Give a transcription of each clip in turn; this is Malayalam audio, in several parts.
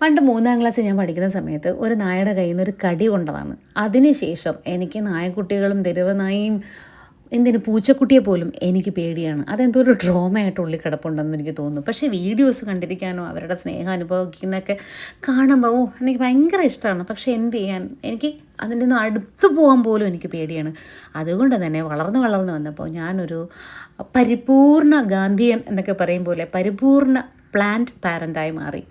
പണ്ട് മൂന്നാം ക്ലാസ്സിൽ ഞാൻ പഠിക്കുന്ന സമയത്ത് ഒരു നായയുടെ കയ്യിൽ നിന്ന് ഒരു കടി കൊണ്ടതാണ്. അതിനുശേഷം എനിക്ക് നായക്കുട്ടികളും തെരുവ് നായയും എന്തിന് പൂച്ചക്കുട്ടിയെ പോലും എനിക്ക് പേടിയാണ്. അതെന്തോ ഒരു ഡ്രോമയായിട്ട് ഉള്ളിൽ കിടപ്പുണ്ടെന്ന് എനിക്ക് തോന്നുന്നു. പക്ഷേ വീഡിയോസ് കണ്ടിരിക്കാനോ അവരുടെ സ്നേഹം അനുഭവിക്കുന്നതൊക്കെ കാണുമ്പോൾ ഓ എനിക്ക് ഭയങ്കര ഇഷ്ടമാണ്. പക്ഷേ എന്ത് ചെയ്യാൻ? എനിക്ക് അതിന്റെ നിന്ന് അടുത്ത് പോകാൻ പോലും എനിക്ക് പേടിയാണ്. അതുകൊണ്ട് തന്നെ വളർന്ന് വളർന്ന് വന്നപ്പോൾ ഞാനൊരു പരിപൂർണ ഗാന്ധിയൻ എന്നൊക്കെ പറയും പോലെ പരിപൂർണ പ്ലാന്റ് പാരന്റായി മാറി.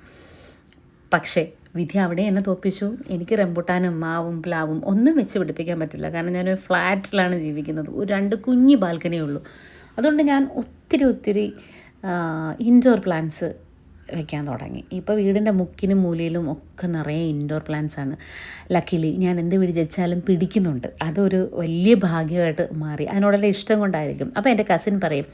പക്ഷേ വിധി അവിടെ എന്നെ തോപ്പിച്ചു. എനിക്ക് റംബുട്ടാനും മാവും പ്ലാവും ഒന്നും വെച്ച് പിടിപ്പിക്കാൻ പറ്റില്ല. കാരണം ഞാനൊരു ഫ്ലാറ്റിലാണ് ജീവിക്കുന്നത്. ഒരു രണ്ട് കുഞ്ഞി ബാൽക്കണിയേ ഉള്ളൂ. അതുകൊണ്ട് ഞാൻ ഒത്തിരി ഒത്തിരി ഇൻഡോർ പ്ലാന്റ്സ് വെക്കാൻ തുടങ്ങി. ഇപ്പോൾ വീടിന്റെ മുക്കിനും മൂലയിലും ഒക്കെ നിറയെ ഇൻഡോർ പ്ലാന്റ്സ് ആണ്. ലക്കിലി ഞാൻ എന്ത് പിടിച്ചാലും പിടിക്കുന്നുണ്ട്. അതൊരു വലിയ ഭാഗ്യമായിട്ട് മാറി. അതിനോടുള്ള ഇഷ്ടം കൊണ്ടായിരിക്കും. അപ്പോൾ എന്റെ കസിൻ പറയും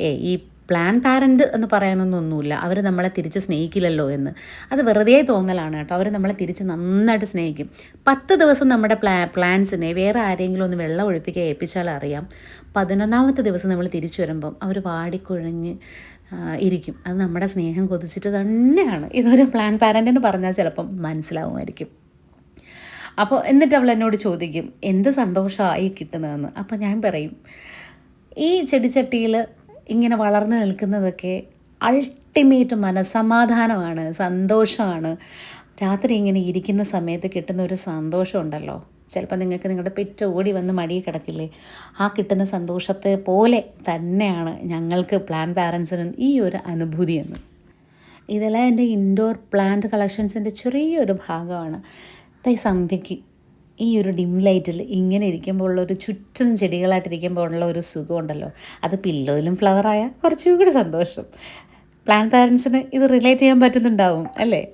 ഏ ഈ പ്ലാൻ പാരന്റ് എന്ന് പറയാനൊന്നൊന്നുമില്ല. അവർ നമ്മളെ തിരിച്ച് സ്നേഹിക്കില്ലല്ലോ എന്ന്. അത് വെറുതെ തോന്നലാണ് കേട്ടോ. അവർ നമ്മളെ തിരിച്ച് നന്നായിട്ട് സ്നേഹിക്കും. പത്ത് ദിവസം നമ്മുടെ പ്ലാ പ്ലാൻസിനെ വേറെ ആരെങ്കിലും ഒന്ന് വെള്ളം ഒഴിപ്പിക്കുക ഏൽപ്പിച്ചാൽ അറിയാം. പതിനൊന്നാമത്തെ ദിവസം നമ്മൾ തിരിച്ചു വരുമ്പം അവർ വാടിക്കുഴഞ്ഞ് ഇരിക്കും. അത് നമ്മുടെ സ്നേഹം കൊതിച്ചിട്ട് തന്നെയാണ്. ഇതൊരു പ്ലാൻ പാരന്റ് പറഞ്ഞാൽ ചിലപ്പം മനസ്സിലാവുമായിരിക്കും. അപ്പോൾ എന്നിട്ട് അവൾ എന്നോട് ചോദിക്കും എന്ത് സന്തോഷമായി കിട്ടുന്നതെന്ന്? അപ്പോൾ ഞാൻ പറയും ഈ ചെടിച്ചട്ടിയിൽ ഇങ്ങനെ വളർന്നു നിൽക്കുന്നതൊക്കെ അൾട്ടിമേറ്റ് മനസമാധാനമാണ് സന്തോഷമാണ്. രാത്രി ഇങ്ങനെ ഇരിക്കുന്ന സമയത്ത് കിട്ടുന്ന ഒരു സന്തോഷമുണ്ടല്ലോ. ചിലപ്പോൾ നിങ്ങൾക്ക് നിങ്ങളുടെ പെറ്റ് ഓടി വന്ന് മടിയിൽ കിടക്കില്ലേ? ആ കിട്ടുന്ന സന്തോഷത്തെ പോലെ തന്നെയാണ് ഞങ്ങൾക്ക് പ്ലാൻ പാരൻസിനും ഈ ഒരു അനുഭൂതി എന്ന്. ഇതെല്ലാം എന്റെ ഇൻഡോർ പ്ലാന്റ് കളക്ഷൻസിന്റെ ചെറിയൊരു ഭാഗമാണ്. തൈ സന്ധ്യയ്ക്ക് ഈ ഒരു ഡിം ലൈറ്റിൽ ഇങ്ങനെ ഇരിക്കുമ്പോൾ ഉള്ള ഒരു ചുറ്റും ചെടികളായിട്ടിരിക്കുമ്പോൾ ഉള്ള ഒരു സുഖമുണ്ടല്ലോ. അത് പില്ലോയിലും ഫ്ലവറായ കുറച്ചുകൂടി സന്തോഷം. പ്ലാൻ പാരൻസിന് ഇത് റിലേറ്റ് ചെയ്യാൻ പറ്റുന്നുണ്ടാവും അല്ലേ?